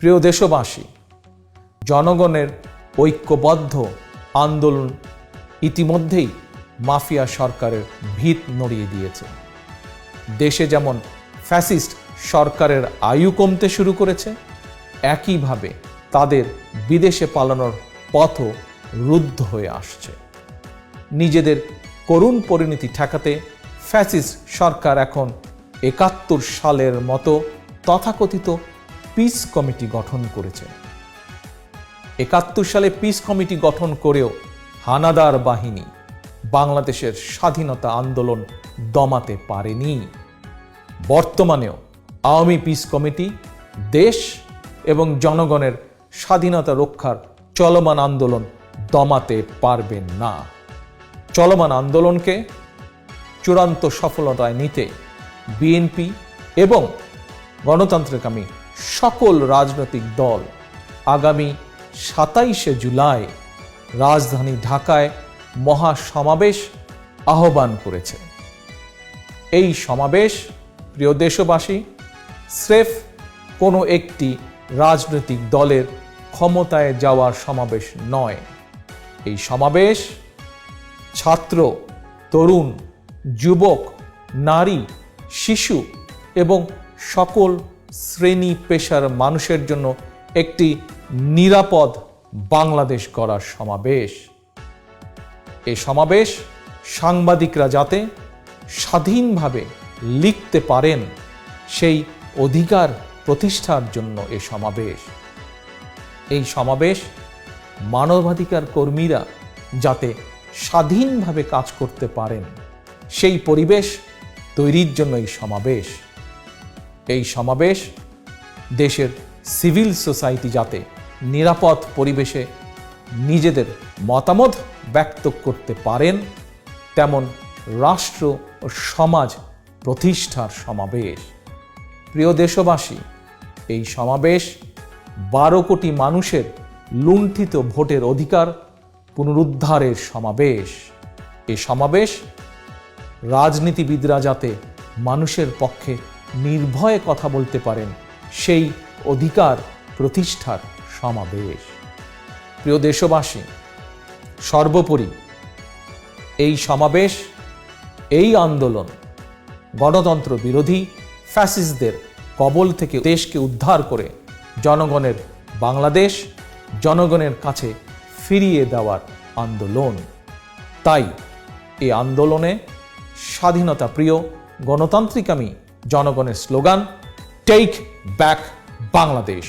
প্রিয় দেশবাসী, জনগণের ঐক্যবদ্ধ আন্দোলন ইতিমধ্যেই মাফিয়া সরকারের ভিত নড়িয়ে দিয়েছে। দেশে যেমন ফ্যাসিস্ট সরকারের আয়ু কমতে শুরু করেছে, একইভাবে তাদের বিদেশে পালানোর পথও রুদ্ধ হয়ে আসছে। নিজেদের করুণ পরিণতি ঠেকাতে ফ্যাসিস্ট সরকার এখন একাত্তর সালের মতো তথাকথিত পিস কমিটি গঠন করেছে। একাত্তর সালে পিস কমিটি গঠন করেও হানাদার বাহিনী বাংলাদেশের স্বাধীনতা আন্দোলন দমাতে পারেনি। বর্তমানেও আওয়ামী পিস কমিটি দেশ এবং জনগণের স্বাধীনতা রক্ষার চলমান আন্দোলন দমাতে পারবেন না। চলমান আন্দোলনকে চূড়ান্ত সফলতায় নিতে বিএনপি এবং গণতন্ত্রকামী সকল রাজনৈতিক দল। আগামী সাতাইশে জুলাই রাজধানী ঢাকায় মহা সমাবেশ আহ্বান করেছে। এই সমাবেশ, প্রিয় দেশবাসী, স্রেফ কোনো একটি রাজনৈতিক দলের ক্ষমতায় যাওয়ার সমাবেশ নয়। এই সমাবেশ ছাত্র, তরুণ, যুবক, নারী, শিশু এবং সকল শ্রেণি পেশার মানুষের জন্য একটি নিরাপদ বাংলাদেশ গড়ার সমাবেশ। এ সমাবেশ সাংবাদিকরা যাতে স্বাধীনভাবে লিখতে পারেন সেই অধিকার প্রতিষ্ঠার জন্য এ সমাবেশ। এই সমাবেশ মানবাধিকার কর্মীরা যাতে স্বাধীনভাবে কাজ করতে পারেন, সেই পরিবেশ তৈরির জন্য এই সমাবেশ। এই সমাবেশ দেশের সিভিল সোসাইটি যাতে নিরাপদ পরিবেশে নিজেদের মতামত ব্যক্ত করতে পারেন, তেমন রাষ্ট্র ও সমাজ প্রতিষ্ঠার সমাবেশ। প্রিয় দেশবাসী, এই সমাবেশ বারো কোটি মানুষের লুণ্ঠিত ভোটের অধিকার পুনরুদ্ধারের সমাবেশ। এই সমাবেশ রাজনীতিবিদরা যাতে মানুষের পক্ষে নির্ভয়ে কথা বলতে পারেন সেই অধিকার প্রতিষ্ঠার সমাবেশ। প্রিয় দেশবাসী, সর্বোপরি এই সমাবেশ, এই আন্দোলন গণতন্ত্র বিরোধী ফ্যাসিস্টদের কবল থেকে দেশকে উদ্ধার করে জনগণের বাংলাদেশ, জনগণের কাছে ফিরিয়ে দেওয়ার আন্দোলন। তাই এই আন্দোলনে স্বাধীনতা প্রিয় গণতান্ত্রিকামী জনগণের স্লোগান টেক ব্যাক বাংলাদেশ